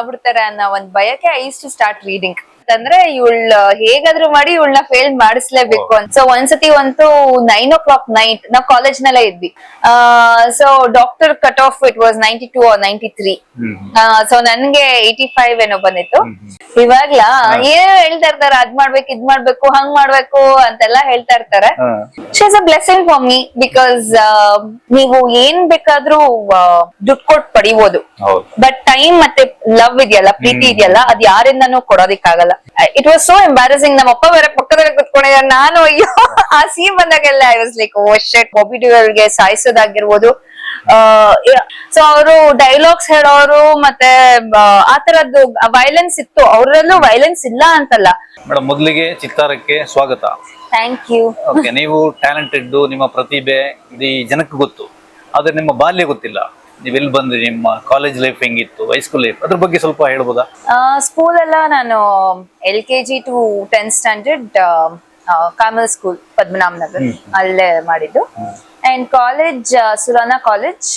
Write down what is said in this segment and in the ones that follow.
ಮಾಡ್ಬಿಡ್ತಾರೆ ಅನ್ನೋ ಒಂದ್ ಭಯಕ್ಕೆ ಐ ಟು ಸ್ಟಾರ್ಟ್ ರೀಡಿಂಗ್ ಅಂತಂದ್ರೆ ಇವಳ್ ಹೇಗಾದ್ರೂ ಮಾಡಿ ಇವಳನ್ನ ಫೇಲ್ ಮಾಡಿಸ್ಲೇಬೇಕು ಅಂತ. ಸೊ ಒಂದ್ಸತಿ ಅಂತೂ ನೈನ್ ಓ ಕ್ಲಾಕ್ ನೈಟ್ ನಾವ್ ಕಾಲೇಜ್ ನೆಲ್ಲ ಇದ್ವಿ. So doctor cut off it was ninety two ninety three so ನನ್ಗೆ ಏಯ್ಟಿ ಫೈವ್ ಏನೋ ಬಂದಿತ್ತು. ಇವಾಗ್ಲಾ ಏನೋ ಹೇಳ್ತಾ ಇರ್ತಾರೆ ಅದ್ ಮಾಡ್ಬೇಕು ಇದ್ ಮಾಡ್ಬೇಕು ಹಂಗ್ ಮಾಡ್ಬೇಕು ಅಂತೆಲ್ಲ ಹೇಳ್ತಾ ಇರ್ತಾರೆ. She's a blessing for me because ನೀವು ಏನ್ ಬೇಕಾದ್ರೂ ದುಡ್ಡು ಕೊಟ್ ಪಡಿಬೋದು. ಹೌದು. ಬಟ್ ಟೈಮ್ ಮತ್ತೆ ಲವ್ ಇದೆಯಲ್ಲ ಪ್ರೀತಿ ಇದೆಯಲ್ಲ ಅದ್ ಯಾರಿಂದನೂ ಕೊಡೋದಿಕ್ಕಾಗಲ್ಲ. ಇಟ್ ವಾಸ್ ಸೋ ಎಂಬಾರಸಿಂಗ್ ನಮ್ಮ ಅಪ್ಪ ಬೇರೆ ಪಕ್ಕದಲ್ಲಿ ಕುತ್ಕೊಂಡಿದ್ದಾರೆ ನಾನು ಅಯ್ಯೋ ಆ ಸೀನ್ ಬಂದಾಗೆಲ್ಲ I was like oh shit Bobby ಗೆ ಸಾಯಿಸೋದಾಗಿರ್ಬೋದು. ಸೊ ಅವರು ಡೈಲಾಗ್ಸ್ ಹೇಳೋರು ಮತ್ತೆ ಆ, ತರದ್ದು ವೈಲೆನ್ಸ್ ಇತ್ತು. ಅವರಲ್ಲೂ ವೈಲೆನ್ಸ್ ಇಲ್ಲ ಅಂತಲ್ಲ. ಮೇಡಮ್ ಮೊದಲಿಗೆ ಚಿತ್ತಾರಕ್ಕೆ ಸ್ವಾಗತ. ಥ್ಯಾಂಕ್ ಯು ಓಕೆ ನೀವು ಟ್ಯಾಲೆಂಟೆಡ್ ನಿಮ್ಮ ಪ್ರತಿಭೆ ಇಡೀ ಜನಕ್ಕೆ ಗೊತ್ತು. ಆದ್ರೆ ನಿಮ್ಮ ಬಾಲ್ಯ ಗೊತ್ತಿಲ್ಲ. ನೀವು ಎಲ್ಲಿ ಬಂದ್ರಿ? ನಿಮ್ಮ ಕಾಲೇಜ್ ಲೈಫ್ ಹೆಂಗಿತ್ತು? ಹೈಸ್ಕೂಲ್ ಲೈಫ್ ಅದ್ರ ಬಗ್ಗೆ ಸ್ವಲ್ಪ ಹೇಳ್ಬೋದಾ? ಸ್ಕೂಲ್ ಎಲ್ಲ ನಾನು L K G to tenth standard Kamal school Padmanabha Nagar ಅಲ್ಲೇ ಮಾಡಿದ್ದು. ಅಂಡ್ ಕಾಲೇಜ್ ಸುರಾನ ಕಾಲೇಜ್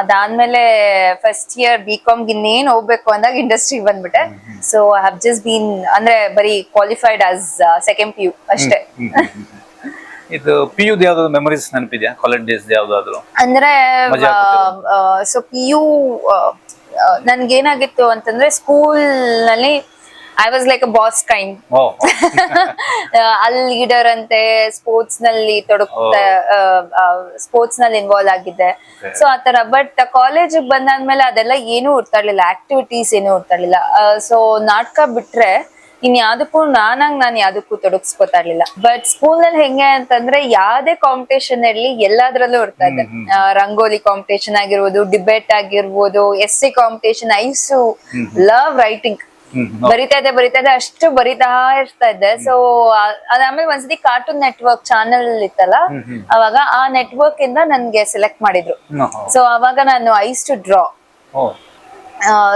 ಅದಾದ್ಮೇಲೆ ಫಸ್ಟ್ ಇಯರ್ ಬಿ ಕಾಮ್ ಇನ್ನೇನ್ ಹೋಗ್ಬೇಕು ಅಂದಾಗ ಇಂಡಸ್ಟ್ರಿ ಬಂದ್ಬಿಟ್ಟೆ. So I have just been ಅಂದ್ರೆ ಬರೀ qualified as second P U ಅಷ್ಟೇ. ಇದು ಪಿ ಯು ಯಾವ್ದಾದ್ರು ಮೆಮರೀಸ್ ನೆನಪಿದ್ಯಾ? ಕಾಲೇಜ್ ಡೇಸ್ ಯಾವ್ದಾದ್ರು? ಅಂದ್ರೆ ಮಜಾ ಸೊ ಪಿ ಯು ನನ್ಗೇನಾಗಿತ್ತು ಅಂತಂದ್ರೆ ಸ್ಕೂಲ್ನಲ್ಲಿ I was like a boss kind ಅಲ್ಲಿ ಲೀಡರ್ ಅಂತೆ ಸ್ಪೋರ್ಟ್ಸ್ನಲ್ಲಿ ತೊಡಕ ಸ್ಪೋರ್ಟ್ಸ್ನಲ್ಲಿ ಇನ್ವಾಲ್ವ್ ಆಗಿದ್ದೆ. ಸೊ ಆತರ ಬಟ್ ಕಾಲೇಜ್ ಬಂದಾದ್ಮೇಲೆ ಅದೆಲ್ಲ ಏನೂ ಇರ್ತಾ ಇರ್ಲಿಲ್ಲ ಆಕ್ಟಿವಿಟೀಸ್ ಏನೂ ಇರ್ತಾ ಇರ್ಲಿಲ್ಲ ಸೊ ನಾಟಕ ಬಿಟ್ರೆ ಇನ್ ಯಾವ್ದಕ್ಕೂ ನಾನಾಗ್ ನಾನು ಯಾವ್ದಕ್ಕೂ ತೊಡಗಿಸ್ಕೊತಾ ಇರ್ಲಿಲ್ಲ. ಬಟ್ ಸ್ಕೂಲ್ನಲ್ಲಿ ಹೆಂಗೆ ಅಂತಂದ್ರೆ ಯಾವ್ದೇ ಕಾಂಪಿಟೇಷನ್ ಇರ್ಲಿ ಎಲ್ಲಾದ್ರಲ್ಲೂ ಇರ್ತಾ ಇದ್ದೆ. ರಂಗೋಲಿ ಕಾಂಪಿಟೇಷನ್ ಆಗಿರ್ಬೋದು ಡಿಬೇಟ್ ಆಗಿರ್ಬೋದು ಎಸ್ ಸಿ ಕಾಂಪಿಟೇಷನ್ ಐಸ್ ಲವ್ ರೈಟಿಂಗ್ ಬರಿತಾ ಇದೆ ಬರಿತಾ ಇದೆ ಅಷ್ಟು ಬರಿತಾ ಇರ್ತಾ ಇದ್ದೆ. ಸೊ ಅದಾದ್ಮೇಲೆ ಒಂದ್ಸತಿ ಕಾರ್ಟೂನ್ ನೆಟ್ವರ್ಕ್ ಚಾನೆಲ್ ಇತ್ತಲ್ಲ ಅವಾಗ ಆ ನೆಟ್ವರ್ಕ್ ಇಂದ ನನ್ಗೆ ಸೆಲೆಕ್ಟ್ ಮಾಡಿದ್ರು. ಸೊ ಅವಾಗ ನಾನು ಐಸ್ ಟು ಡ್ರಾ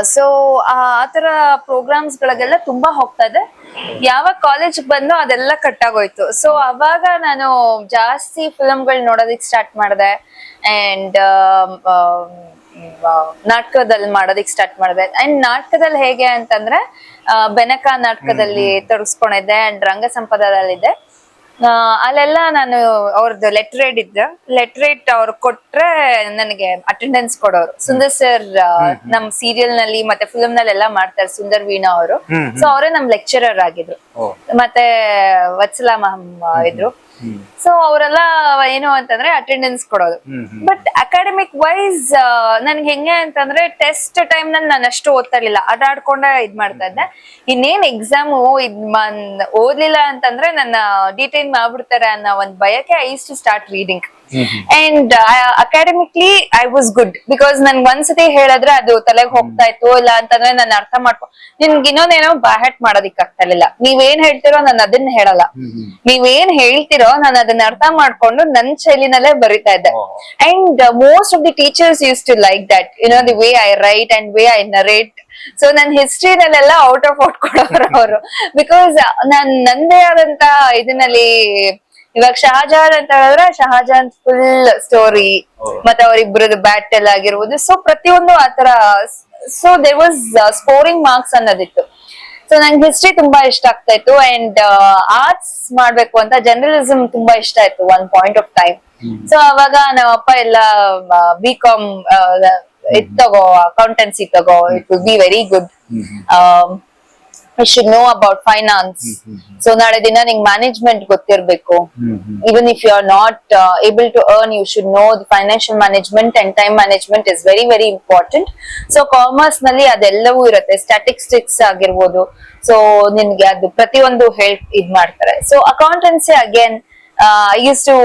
ಸೊ ಆ ತರ ಪ್ರೋಗ್ರಾಮ್ಸ್ ಗಳಿಗೆಲ್ಲ ತುಂಬಾ ಹೋಗ್ತಾ ಇದೆ. ಯಾವ ಕಾಲೇಜ್ ಬಂದು ಅದೆಲ್ಲ ಕಟ್ ಆಗೋಯ್ತು. ಸೊ ಅವಾಗ ನಾನು ಜಾಸ್ತಿ ಫಿಲಮ್ಗಳು ನೋಡೋದಿಕ್ ಸ್ಟಾರ್ಟ್ ಮಾಡಿದೆ. ಅಂಡ್ ನಾಟಕದಲ್ಲಿ ಮಾಡೋದಿಕ್ ಸ್ಟಾರ್ಟ್ ಮಾಡಿದೆ. ಅಂಡ್ ನಾಟಕದಲ್ಲಿ ಹೇಗೆ ಅಂತಂದ್ರೆ ಬೆನಕ ನಾಟಕದಲ್ಲಿ ತೊಡಗಿಸ್ಕೊಂಡಿದ್ದೆ ಅಂಡ್ ರಂಗ ಸಂಪದದಲ್ಲಿದ್ದೆ. ಆ, ಅಲ್ಲೆಲ್ಲ ನಾನು ಅವ್ರದ್ದು ಲೆಟ್ರೇಟ್ ಇದ್ದ. ಲೆಟ್ರೇಟ್ ಅವ್ರು ಕೊಟ್ರೆ ನನಗೆ ಅಟೆಂಡೆನ್ಸ್ ಕೊಡೋರು. ಸುಂದರ್ ಸರ್ ನಮ್ ಸೀರಿಯಲ್ನಲ್ಲಿ ಮತ್ತೆ ಫಿಲ್ಮ್ನಲ್ಲಿ ಎಲ್ಲ ಮಾಡ್ತಾರೆ ಸುಂದರ್ ವೀಣಾ ಅವರು. ಸೊ ಅವರೇ ನಮ್ ಲೆಕ್ಚರರ್ ಆಗಿದ್ರು. ಮತ್ತೆ ವತ್ಸಲಾ ಮಹಮ್ ಇದ್ರು. ಸೊ ಅವರೆಲ್ಲ ಏನು ಅಂತಂದ್ರೆ ಅಟೆಂಡೆನ್ಸ್ ಕೊಡೋದು. ಬಟ್ ಅಕಾಡೆಮಿಕ್ ವೈಸ್ ನನ್ಗೆ ಹೆಂಗೆ ಅಂತಂದ್ರೆ ಟೆಸ್ಟ್ ಟೈಮ್ನಲ್ಲಿ ನಾನು ಅಷ್ಟು ಓದ್ತಾ ಇರ್ಲಿಲ್ಲ ಆಟ ಆಡ್ಕೊಂಡೆ ಇದ್ ಮಾಡ್ತಾ ಇದ್ದೆ. ಇನ್ನೇನ್ ಎಕ್ಸಾಮ್ ಇದ್ ಓದ್ಲಿಲ್ಲ ಅಂತಂದ್ರೆ ನನ್ನ ಡಿಟೈನ್ ಮಾಡ್ಬಿಡ್ತಾರೆ ಅನ್ನೋ ಒಂದ್ ಭಯಕ್ಕೆ I to start reading and academically I was good because ನನ್ ಒಂದ್ಸತಿ ಹೇಳಿದ್ರೆ ಅದು ತಲೆಗೆ ಹೋಗ್ತಾ ಇತ್ತು ಇಲ್ಲ ಅಂತಂದ್ರೆ ನಾನು ಅರ್ಥ ಮಾಡ್ಕೊ ನಿನ್ಗೆ ಇನ್ನೊಂದೇನೋ ಬಾಹ್ಯಾಟ್ ಮಾಡೋದಿಕ್ ಆಗ್ತಾ ಇರ್ಲಿಲ್ಲ. ನೀವೇನ್ ಹೇಳ್ತಿರೋ ನಾನು ಅದನ್ನ ಹೇಳಲ್ಲ. ನೀವೇನ್ ಹೇಳ್ತಿರೋ ನಾನು ಅದನ್ನ ಅರ್ಥ ಮಾಡ್ಕೊಂಡು ನನ್ ಶೈಲಿನಲ್ಲೇ ಬರಿತಾ ಇದ್ದೆ. And most of the teachers use to like that you know the way I write and way I narrate so ನನ್ ಹಿಸ್ಟ್ರಿನಲ್ಲೆಲ್ಲ ಔಟ್ ಆಫ್ ಔಟ್ ಕೊಡೋರು ಅವರು ಬಿಕಾಸ್ ನಾನ್ ನಂದೇ ಆದಂತ ಇದನ್ನಲ್ಲಿ ಇವಾಗ ಶಹಜಾನ್ ಅಂತ ಹೇಳಿದ್ರೆ ಶಹಜಾನ್ ಫುಲ್ ಸ್ಟೋರಿ. ಮತ್ತೆ ಅವರಿಬ್ಬರದ್ದು ಬ್ಯಾಟಲ್ ಆಗಿರ್ಬೋದು. ಸೊ ಪ್ರತಿಯೊಂದು ಆತರ so there was scoring marks ಅನ್ನೋದಿತ್ತು. So ನಂಗೆ ಹಿಸ್ಟ್ರಿ ತುಂಬಾ ಇಷ್ಟ ಆಗ್ತಾ ಇತ್ತು. ಅಂಡ್ ಆರ್ಟ್ಸ್ ಮಾಡ್ಬೇಕು ಅಂತ ಜರ್ನಲಿಸಮ್ ತುಂಬಾ ಇಷ್ಟ ಆಯ್ತು one point of time so ಅವಾಗ ನಮ್ಮ ಅಪ್ಪ ಎಲ್ಲ ಬಿ ಕಾಮ್ ಇದ್ ತಗೋ ಅಕೌಂಟೆನ್ಸಿ ತಗೋ it would be very good I should know about finance so ನಾಳೆ ದಿನ ನಿಂಗ್ ಮ್ಯಾನೇಜ್ಮೆಂಟ್ ಗೊತ್ತಿರ್ಬೇಕು. Even if you are not able to earn you should know the financial management and time management is very very important so ಕಾಮರ್ಸ್ನಲ್ಲಿ ಅದೆಲ್ಲವೂ ಇರುತ್ತೆ. Statistics ಆಗಿರ್ಬೋದು. So ನಿನ್ಗೆ ಅದು ಪ್ರತಿಯೊಂದು ಹೆಲ್ಪ್ ಇದ್ ಮಾಡ್ತಾರೆ. So accountancy again I use to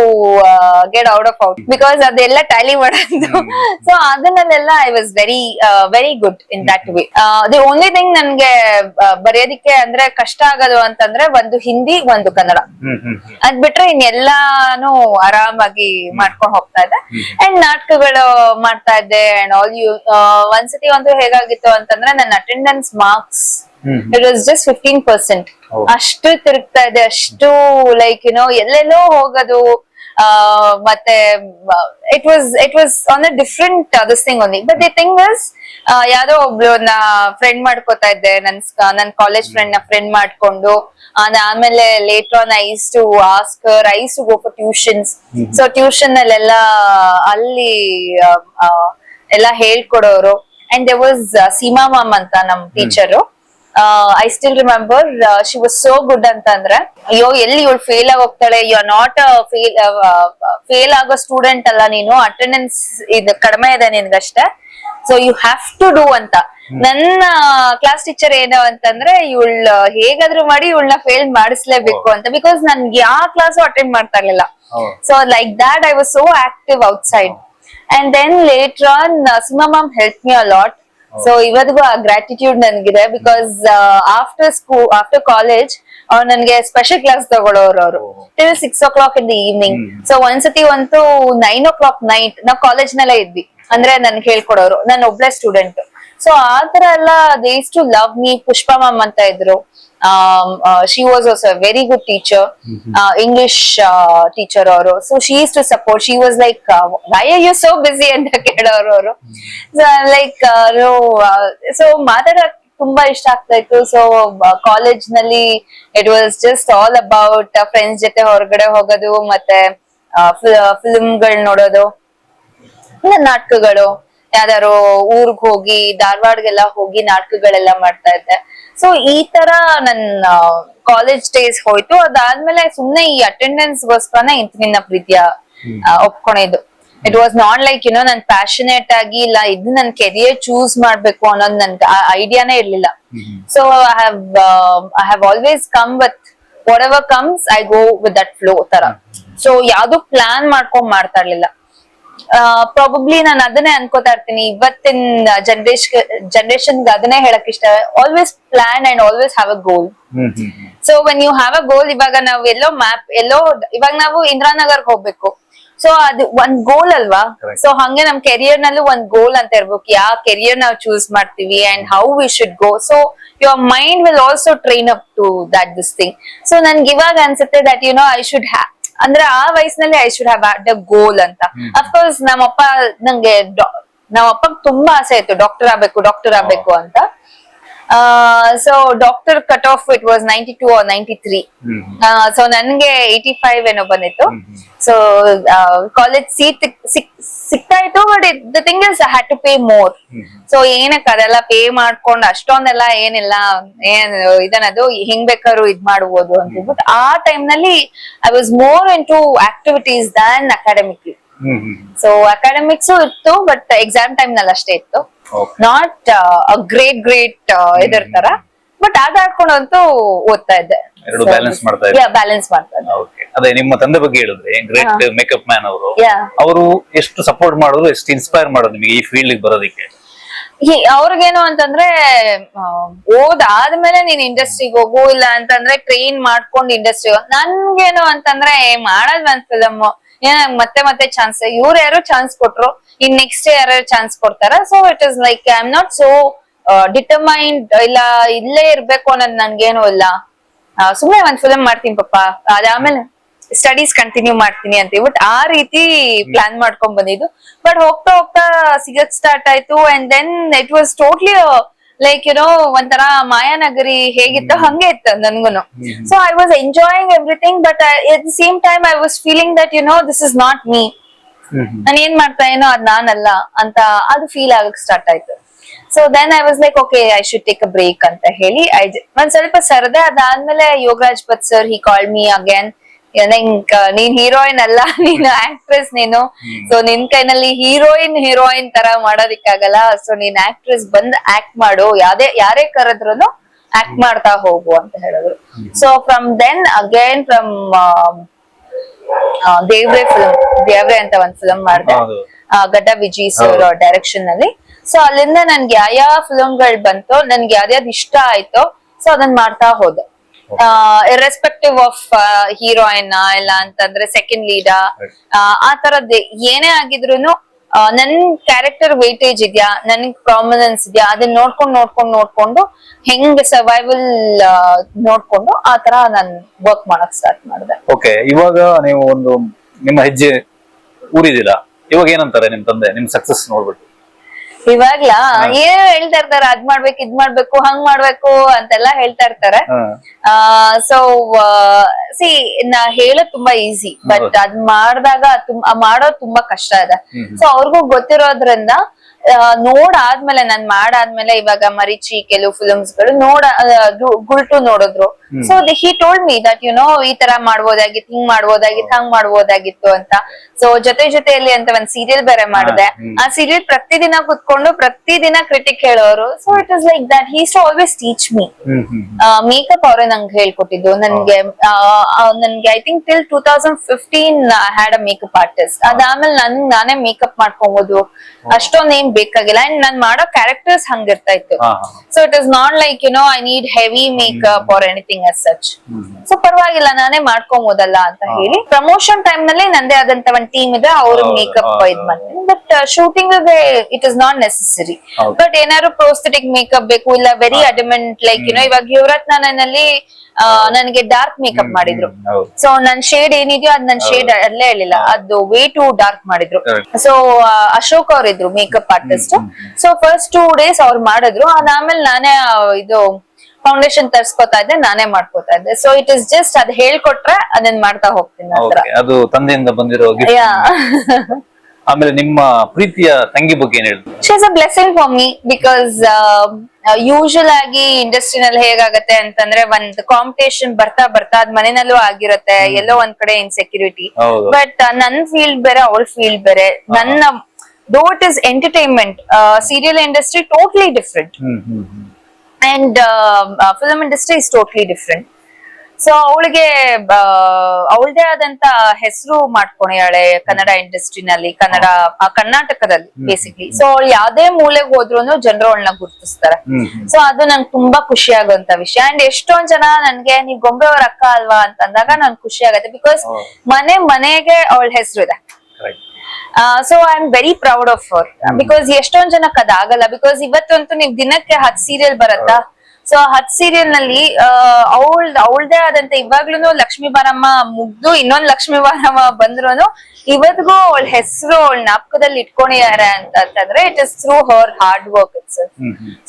get out of out because ಅದೆಲ್ಲ ಟ್ಯಾಲಿ ಮಾಡೋದು. ಸೊ ಅದನ್ನೆಲ್ಲ I was very very good in that way the only thing ನನ್ಗೆ ಬರೆಯೋದಿಕ್ಕೆ ಅಂದ್ರೆ ಕಷ್ಟ ಆಗೋದು ಅಂತಂದ್ರೆ ಒಂದು ಹಿಂದಿ ಒಂದು ಕನ್ನಡ. ಅದ್ ಬಿಟ್ರೆ ಇನ್ನೆಲ್ಲಾನು ಆರಾಮಾಗಿ ಮಾಡ್ಕೊಂಡು ಹೋಗ್ತಾ ಇದ್ದೆ. ಅಂಡ್ ನಾಟಕಗಳು ಮಾಡ್ತಾ ಇದ್ದೆ ಅಂಡ್ ಆಲ್ ಯು ಒಂದ್ಸತಿ ಒಂದು ಹೇಗಾಗಿತ್ತು ಅಂತಂದ್ರೆ ನನ್ನ attendance marks it was just fifteen percent. ಅಷ್ಟು ತಿರುಗ್ತಾ ಇದೆ ಅಷ್ಟು ಲೈಕ್ ಯುನೋ ಎಲ್ಲೆಲ್ಲೋ ಹೋಗೋದು ಮತ್ತೆ it was it was on a different this thing only but the thing is ಯಾವ್ದೋ ಒಬ್ಳು ನಾ ಫ್ರೆಂಡ್ ಮಾಡ್ಕೋತಾ ಇದ್ದೆ ನನ್ ನನ್ ಕಾಲೇಜ್ ಫ್ರೆಂಡ್ನ ಫ್ರೆಂಡ್ ಮಾಡ್ಕೊಂಡು ಆಮೇಲೆ later on I's to ask I's to go for tuitions so tuition ಅಲ್ಲೆಲ್ಲ ಅಲ್ಲಿ ಎಲ್ಲ ಹೇಳ್ಕೊಡೋರು. And they was Seema ma'am ಅಂತ ನಮ್ teacher I still remember she was so good ಅಂತಂದ್ರೆ ಅಯ್ಯೋ ಎಲ್ಲಿ ಇವಳು ಫೇಲ್ ಆಗಿ ಹೋಗ್ತಾಳೆ you are not fail fail ಆಗೋ ಸ್ಟೂಡೆಂಟ್ ಅಲ್ಲ ನೀನು. ಅಟೆಂಡೆನ್ಸ್ ಇದು ಕಡಿಮೆ ಇದೆ ನಿನ್ಗಷ್ಟೇ. So you have to do ಅಂತ. ನನ್ನ ಕ್ಲಾಸ್ ಟೀಚರ್ ಏನು ಅಂತಂದ್ರೆ ಇವಳ ಹೇಗಾದ್ರೂ ಮಾಡಿ ಇವಳನ್ನ ಫೇಲ್ ಮಾಡಿಸ್ಲೇಬೇಕು ಅಂತ. ಬಿಕಾಸ್ ನನ್ಗೆ ಯಾವ ಕ್ಲಾಸು ಅಟೆಂಡ್ ಮಾಡ್ತಾ ಇರ್ಲಿಲ್ಲ. So like that I was so active outside and then later on Seema ma'am help me a lot so ಇವತ್ತಿಗೂ ಆ gratitude ನನ್ಗಿದೆ because after school after college ಅವ್ರು ನನ್ಗೆ ಸ್ಪೆಷಲ್ ಕ್ಲಾಸ್ ತಗೊಳ್ಳೋರು ಅವರು. Till six o'clock in the evening so ಒಂದ್ಸತಿ ಅಂತೂ nine o'clock night ನಾವ್ college ನಲ್ಲೇ ಇದ್ವಿ. ಅಂದ್ರೆ ನನ್ಗೆ ಹೇಳ್ಕೊಡೋರು. ನಾನು ಒಬ್ಳೆ ಸ್ಟೂಡೆಂಟ್ ಸೊ ಆ ತರ ಎಲ್ಲ they's to love me Pushpa ma'am ಅಂತ ಇದ್ರು. She was also very good teacher English teacher ಅವರು. So she is to support she was like why are you so busy ಅಂತ ಕೇಳೋರು ಅವರು. ಲೈಕ್ ಸೊ ಮಾತಾಡಕ್ ತುಂಬಾ ಇಷ್ಟ ಆಗ್ತಾ ಇತ್ತು. ಸೊ ಕಾಲೇಜ್ನಲ್ಲಿ it was just all about friends ಜೊತೆ ಹೊರಗಡೆ ಹೋಗೋದು ಮತ್ತೆ ಫಿಲ್ಮ್ಗಳು ನೋಡೋದು ಇಲ್ಲ ನಾಟಕಗಳು. ಯಾವ್ದಾರು ಊರ್ಗ್ ಹೋಗಿ ಧಾರವಾಡ್ಗೆಲ್ಲ ಹೋಗಿ ನಾಟಕಗಳೆಲ್ಲ ಮಾಡ್ತಾ ಇದ್ದೆ. ಸೊ ಈ ತರ ನನ್ನ ಕಾಲೇಜ್ ಡೇಸ್ ಹೋಯ್ತು. ಅದಾದ್ಮೇಲೆ ಸುಮ್ನೆ ಈ ಅಟೆಂಡೆನ್ಸ್ ಗೋಸ್ಕರನೇ ಇಂತ ನಿನ್ನ ಪ್ರೀತಿಯ ಒಪ್ಕೊಂಡಿದ್ದು it was not like you know ನನ್ ಪ್ಯಾಷನೇಟ್ ಆಗಿ ಇಲ್ಲ ಇದು ನನ್ ಕೆರಿಯರ್ ಚೂಸ್ ಮಾಡ್ಬೇಕು ಅನ್ನೋದು ನನ್ ಐಡಿಯಾನೇ ಇರ್ಲಿಲ್ಲ. So I have I have always come with whatever comes I go with that flow ತರ. ಸೊ ಯಾವ್ದು ಪ್ಲಾನ್ ಮಾಡ್ಕೊಂಡ್ ಮಾಡ್ತಾ ಇರ್ಲಿಲ್ಲ. ಪ್ರಾಬಬ್ಲಿ ನಾನು ಅದನ್ನೇ ಅನ್ಕೋತಾ ಇರ್ತೀನಿ. ಇವತ್ತಿನ ಜನರೇಷನ್ ಜನರೇಷನ್ ಅದನ್ನೇ ಹೇಳಕ್ ಇಷ್ಟ. Always plan and always have a goal. So when you have a goal ಇವಾಗ ನಾವು ಎಲ್ಲೋ ಮ್ಯಾಪ್ ಎಲ್ಲೋ ಇವಾಗ ನಾವು ಇಂದಿರಾನಗರ್ ಹೋಗ್ಬೇಕು. ಸೊ ಅದು ಒಂದ್ ಗೋಲ್ ಅಲ್ವಾ? ಸೊ ಹಂಗೆ ನಮ್ ಕೆರಿಯರ್ ನಲ್ಲೂ ಒಂದ್ ಗೋಲ್ ಅಂತ ಇರ್ಬೇಕು. ಯಾವ ಕೆರಿಯರ್ ನಾವು ಚೂಸ್ ಮಾಡ್ತೀವಿ and how we should go so your mind will also train up to that this thing so ನನ್ಗೆ ಇವಾಗ ಅನ್ಸುತ್ತೆ that you know I should have ಅಂದ್ರೆ ಆ ವಯಸ್ಸಿನಲ್ಲಿ I should have the goal ಅಂತ. ಅಫ್ಕೋರ್ಸ್ ನಮ್ಮಪ್ಪ ನಂಗೆ ನಮ್ಮಪ್ಪ ತುಂಬಾ ಆಸೆ ಇತ್ತು. ಡಾಕ್ಟರ್ ಆಗ್ಬೇಕು ಡಾಕ್ಟರ್ ಆಗ್ಬೇಕು ಅಂತ. So doctor cut off it was ninety two ninety three. So ನನ್ಗೆ ಏಯ್ಟಿ ಫೈವ್ ಏನೋ ಬಂದಿತ್ತು. ಸೊ ಕಾಲೇಜ್ ಸೀಟ್ ಸಿಗ್ತಾ ಇತ್ತು but the thing is had to pay more so ಏನಕ್ಕ ಅದೆಲ್ಲ ಪೇ ಮಾಡ್ಕೊಂಡು ಅಷ್ಟೊಂದೆಲ್ಲ ಏನಿಲ್ಲ ಏನ್ ಇದನ್ನದು ಹೆಂಗ್ ಬೇಕಾದ್ರು ಇದ್ ಮಾಡ್ಬೋದು ಅಂತ ಬಟ್ ಆ ಟೈಮ್ನಲ್ಲಿ I was more into activities than academic. So academics ಇತ್ತು ಬಟ್ ಎಕ್ಸಾಮ್ ಟೈಮ್ನಲ್ಲಿ ಅಷ್ಟೇ ಇತ್ತು. ನಾಟ್ ಗ್ರೇಟ್ ಗ್ರೇಟ್ ಇದಿರ್ತಾರ ತರ ಬಟ್ ಅಂತೂ ಓದ್ತಾ ಇದ್ದೆ. ಎರಡು ಬ್ಯಾಲೆನ್ಸ್ ಮಾಡ್ತಾ. ಬ್ಯಾಲೆನ್ಸ್ ಮಾಡ್ತಾ ಇದ್ದೆ. ಓಕೆ ಅದೇ ನಿಮ್ಮ ತಂದೆ ಬಗ್ಗೆ ಹೇಳಿದ್ರೆ ಗ್ರೇಟ್ ಮೇಕಪ್ ಮ್ಯಾನ್ ಅವರು. ಅವರು ಎಷ್ಟು ಸಪೋರ್ಟ್ ಮಾಡೋದು ಎಷ್ಟು ಇನ್ಸ್ಪೈರ್ ಮಾಡೋದು ನಿಮಗೆ ಈ ಫೀಲ್ಡ್ ಬರೋದಕ್ಕೆ? ಅವ್ರಿಗೇನು ಅಂತಂದ್ರೆ ಓದಾದ್ಮೇಲೆ ನೀನ್ ಇಂಡಸ್ಟ್ರಿಗೆ ಹೋಗು ಇಲ್ಲ ಅಂತಂದ್ರೆ ಟ್ರೈನ್ ಮಾಡ್ಕೊಂಡು ಇಂಡಸ್ಟ್ರಿ ನನ್ಗೇನು ಅಂತಂದ್ರೆ ಮಾಡೋದ್ ಒಂದ್ ಫಿಲಮ್ ಏನ ಮತ್ತೆ ಮತ್ತೆ ಚಾನ್ಸ್ ಇವ್ರ ಯಾರು ಚಾನ್ಸ್ ಕೊಟ್ರು ಇನ್ ನೆಕ್ಸ್ಟ್ ಯಾರು ಚಾನ್ಸ್ ಕೊಡ್ತಾರ? So it is like I am not so determined ಇಲ್ಲ ಇಲ್ಲೇ ಇರ್ಬೇಕು ಅನ್ನೋದು ನನ್ಗೇನು ಇಲ್ಲ. ಸುಮ್ಮನೆ ಒಂದ್ ಫಿಲಮ್ ಮಾಡ್ತೀನಿ ಪಪ್ಪ ಅದಾದ್ಮೇಲೆ ಸ್ಟಡೀಸ್ ಕಂಟಿನ್ಯೂ ಮಾಡ್ತೀನಿ ಅಂತ ಬಟ್ ಆ ರೀತಿ ಪ್ಲಾನ್ ಮಾಡ್ಕೊಂಡ್ ಬಂದಿದ್ದು. ಬಟ್ ಹೋಗ್ತಾ ಹೋಗ್ತಾ ಸಿಗಕ್ ಸ್ಟಾರ್ಟ್ ಆಯ್ತು and then it was totally like you know ಒಂಥರ ಮಾಯಾನಗರಿ ಹೇಗಿತ್ತು ಹಂಗೆ ಇತ್ತು ನನ್ಗುನು. So I was enjoying everything but at the same time I was feeling that you know this is not me ನಾನು ಏನ್ ಮಾಡ್ತಾ ಏನೋ ಅದ್ ನಾನಲ್ಲ ಅಂತ ಅದು ಫೀಲ್ ಆಗಕ್ ಸ್ಟಾರ್ಟ್ ಆಯ್ತು. So then I was like okay I should take a break ಅಂತ ಹೇಳಿ ಐ ಒಂದ್ ಸ್ವಲ್ಪ ಸರದೆ ಅದಾದ್ಮೇಲೆ Yogaraj Bhat sir he call me again ನಂಗ್ ನೀನ್ ಹೀರೋಯಿನ್ ಅಲ್ಲ ನೀನು ಆಕ್ಟ್ರೆಸ್ ನೀನು. ಸೊ ನಿನ್ ಕೈನಲ್ಲಿ ಹೀರೋಯಿನ್ ಹೀರೋಯಿನ್ ತರ ಮಾಡೋದಿಕ್ಕಾಗಲ್ಲ. ಸೊ ನೀನ್ ಆಕ್ಟ್ರೆಸ್ ಬಂದ್ ಆಕ್ಟ್ ಮಾಡು. ಯಾವ್ದೇ ಯಾರೇ ಕರೆದ್ರು ಆಕ್ಟ್ ಮಾಡ್ತಾ ಹೋಗು ಅಂತ ಹೇಳಿದ್ರು. So from then again from Devre film Devre ಅಂತ ಒಂದ್ ಫಿಲಂ ಮಾಡಿದೆ. ಗಡ್ಡ ವಿಜಯ್ ಸರ್ ಡೈರೆಕ್ಷನ್ನಲ್ಲಿ ಸೊ ಅಲ್ಲಿಂದ ನನ್ಗೆ ಯಾವ ಯಾವ ಫಿಲ್ಮ್ಗಳು ಬಂತು ನನ್ಗೆ ಯಾವ್ದ್ಯಾವ್ದು ಇಷ್ಟ ಆಯ್ತೋ ಸೊ ಅದನ್ನ ಮಾಡ್ತಾ ಹೋದೆ. ಇರ್ರೆಸ್ಪೆಕ್ಟಿವ್ ಆಫ್ ಹೀರೋಯಿನ್ ಇಲ್ಲ ಅಂತಂದ್ರೆ ಸೆಕೆಂಡ್ ಲೀಡಾ ಆ ತರದ್ ಏನೇ ಆಗಿದ್ರುನು ಆ, ನನ್ ಕ್ಯಾರೆಕ್ಟರ್ ವೇಟೇಜ್ ಇದೆಯಾ? ನನ್ ಪ್ರಾಮಿನೆನ್ಸ್ ಇದೆಯಾ? ಅದನ್ನ ನೋಡ್ಕೊಂಡು ನೋಡ್ಕೊಂಡು ನೋಡ್ಕೊಂಡು ಹೆಂಗ್ ಸರ್ವೈವಲ್ ನೋಡ್ಕೊಂಡು ಆ ತರ ನಾನು ವರ್ಕ್ ಮಾಡಕ್ ಸ್ಟಾರ್ಟ್ ಮಾಡಿದೆ. ಓಕೆ ಇವಾಗ ನೀವು ಒಂದು ನಿಮ್ಮ ಹೆಜ್ಜೆ ಊರಿದಿಲ್ಲ ಇವಾಗ ಏನಂತಾರೆ ನಿಮ್ ತಂದೆ, ನಿಮ್ ಸಕ್ಸಸ್ ನೋಡ್ಬಿಟ್ಟು? ಇವಾಗ್ಲಾ ಏನೋ ಹೇಳ್ತಾ ಇರ್ತಾರೆ ಅದ್ ಮಾಡ್ಬೇಕು ಇದ್ ಮಾಡ್ಬೇಕು ಹಂಗ್ ಮಾಡ್ಬೇಕು ಅಂತೆಲ್ಲ ಹೇಳ್ತಾ ಇರ್ತಾರೆ. ಸೊ ಸಿ ನಾ ಹೇಳೋದ್ ತುಂಬಾ ಈಸಿ ಬಟ್ ಅದ್ ಮಾಡಿದಾಗ ತುಂಬ ಮಾಡೋದ್ ತುಂಬಾ ಕಷ್ಟ ಇದೆ. ಸೊ ಅವ್ರಿಗೂ ಗೊತ್ತಿರೋದ್ರಿಂದ ನೋಡಾದ್ಮೇಲೆ ನಾನ್ ಮಾಡಾದ್ಮೇಲೆ ಇವಾಗ ಮರಿಚಿ ಕೆಲವು ಫಿಲ್ಮ್ಸ್ಗಳು ನೋಡ ಗುಲ್ಟು ನೋಡಿದ್ರು. So he told me that you know ಈ ತರ ಮಾಡ್ಬೋದಾಗಿತ್ತು ಹಿಂಗ್ ಮಾಡ್ಬೋದಾಗಿತ್ತು ಹಂಗ್ ಮಾಡ್ಬೋದಾಗಿತ್ತು ಅಂತ. ಸೊ ಜೊತೆ ಜೊತೆಯಲ್ಲಿ ಅಂತ ಒಂದ್ ಸೀರಿಯಲ್ ಬೇರೆ ಮಾಡಿದೆ. ಆ ಸೀರಿಯಲ್ ಪ್ರತಿದಿನ ಕುತ್ಕೊಂಡು ಪ್ರತಿದಿನ ಕ್ರಿಟಿಕ್ ಹೇಳೋರು. So it is like that he's always teach me makeup ಅವರೇ ನಂಗೆ ಹೇಳ್ಕೊಟ್ಟಿದ್ದು. ನನ್ಗೆ ನನ್ಗೆ I think till two thousand fifteen had a makeup artist ಅದಾದ್ಮೇಲೆ ನನ್ ನಾನೇ ಮೇಕಪ್ ಮಾಡ್ಕೊಬೋದು. ಅಷ್ಟೊಂದ್ ಏನ್ ಬೇಕಾಗಿಲ್ಲ. ಅಂಡ್ ನಾನ್ ಮಾಡೋ ಕ್ಯಾರೆಕ್ಟರ್ಸ್ ಹಂಗಿರ್ತಾ ಇತ್ತು. So it is not like you know I need heavy makeup or anything as such so ಪರವಾಗಿಲ್ಲ ನಾನೇ ಮಾಡ್ಕೊಬೋದಲ್ಲ ಅಂತ ಹೇಳಿ. ಪ್ರಮೋಷನ್ ಟೈಮ್ನಲ್ಲಿ ನಂದೇ ಆದಂತ ಒಂದ್ ಟೀಮ್ ಇದೆ ಅವ್ರ ಮೇಕಪ್ ಇದ್ ಮಾಡ್ತೀನಿ. But shooting it is not necessary but ಏನಾದ್ರು ಪ್ರೋಸ್ಥೆಟಿಕ್ ಮೇಕಪ್ ಬೇಕು ಇಲ್ಲ ವೆರಿ ಅಡಿಮೆಂಟ್ ಲೈಕ್ ಯುನೋ ಇವಾಗ ಯುವರತ್ನಲ್ಲಿ ನನಗೆ ಡಾರ್ಕ್ ಮೇಕಪ್ ಮಾಡಿದ್ರು. ಸೊ ನನ್ ಶೇಡ್ ಏನಿದೆಯೋ ಅದ್ ನನ್ ಶೇಡ್ ಅಲ್ಲೇ ಹೇಳಿಲ್ಲ. ಅದು ವೇ ಟು ಡಾರ್ಕ್ ಮಾಡಿದ್ರು. ಸೊ ಅಶೋಕ್ ಅವ್ರ ಇದ್ರು makeup artist so first two days ಅವ್ರು ಮಾಡಿದ್ರು. ಅದಾದ್ಮೇಲೆ ನಾನೇ ಇದು ಫೌಂಡೇಶನ್ ತರ್ಸ್ಕೊತಾ ಇದ್ದೆ ನಾನೇ ಮಾಡ್ಕೋತಾ ಇದ್ದೆ. ಸೊ ಇಟ್ ಇಸ್ ಜಸ್ಟ್ ಅದ್ ಹೇಳ್ಕೊಟ್ರೆ ಅದನ್ನ ಮಾಡ್ತಾ ಹೋಗ್ತೀನಿ ಅದು ತಂದೆಯಿಂದ ಬಂದಿರೋ ಆಮೇಲೆ ನಿಮ್ಮ ಪ್ರೀತಿಯ ತಂಗಿ ಬಗ್ಗೆ ಏನ್ she's a blessing for me because usual ಆಗಿ ಇಂಡಸ್ಟ್ರಿನಲ್ಲಿ ಹೇಗಾಗತ್ತೆ ಅಂತಂದ್ರೆ ಒಂದ್ ಕಾಂಪಿಟೇಷನ್ ಬರ್ತಾ ಬರ್ತಾ ಅದ್ ಮನೆಯಲ್ಲೂ ಆಗಿರತ್ತೆ ಎಲ್ಲೋ ಒಂದ್ ಕಡೆ ಇನ್ಸೆಕ್ಯೂರಿಟಿ ಬಟ್ ನನ್ ಫೀಲ್ಡ್ ಬೇರೆ ಅವ್ರ ಫೀಲ್ಡ್ ಬೇರೆ. ನನ್ನ though it is entertainment serial industry totally different and film industry is totally different so ಅವಳಿಗೆ ಅವಳದೇ ಆದಂತ ಹೆಸರು ಮಾಡ್ಕೊಂಡಿದ್ದಾಳೆ ಕನ್ನಡ ಇಂಡಸ್ಟ್ರಿನಲ್ಲಿ ಕನ್ನಡ ಕರ್ನಾಟಕದಲ್ಲಿ ಬೇಸಿಕ್ಲಿ ಸೊ ಅವಳು ಯಾವ್ದೇ ಮೂಲೆಗೆ ಹೋದ್ರು ಜನರು ಅವಳನ್ನ ಗುರುತಿಸ್ತಾರೆ. ಸೊ ಅದು ನಂಗೆ ತುಂಬಾ ಖುಷಿ ಆಗುವಂತ ವಿಷಯ. ಅಂಡ್ ಎಷ್ಟೊಂದ್ ಜನ ನನ್ಗೆ ನೀ ಗೊಂಬೆ ಅವ್ರ ಅಕ್ಕ ಅಲ್ವಾ? ಅಂತ ಅಂದಾಗ ನನ್ಗೆ ಖುಷಿ ಆಗತ್ತೆ. ಬಿಕಾಸ್ ಮನೆ ಮನೆಗೆ ಅವಳ ಹೆಸರು ಇದೆ. So I am very proud of hour because ಎಷ್ಟೊಂದ್ ಜನಕ್ಕೆ ಅದಾಗಲ್ಲ ಬಿಕಾಸ್ ಇವತ್ತಂತೂ ನೀವು ದಿನಕ್ಕೆ ಹತ್ ಸೀರಿಯಲ್ ಬರತ್ತಾ? ಸೊ ಹತ್ ಸೀರಿಯಲ್ನಲ್ಲಿ ಅವಳ ಅವಳದೇ ಆದಂತ ಇವಾಗ್ಲೂ ಲಕ್ಷ್ಮೀ ಬಾರಮ್ಮ ಮುಗ್ದು ಇನ್ನೊಂದ್ ಲಕ್ಷ್ಮೀ ಬಾರಮ್ಮ ಬಂದ್ರು ಇವತ್ಗೂ ಅವಳ ಹೆಸರು ಅವಳ ನಾಪಕದಲ್ಲಿ ಇಟ್ಕೊಂಡಿದ್ದಾರೆ ಅಂತ ಅಂತಂದ್ರೆ it is through her hard work it's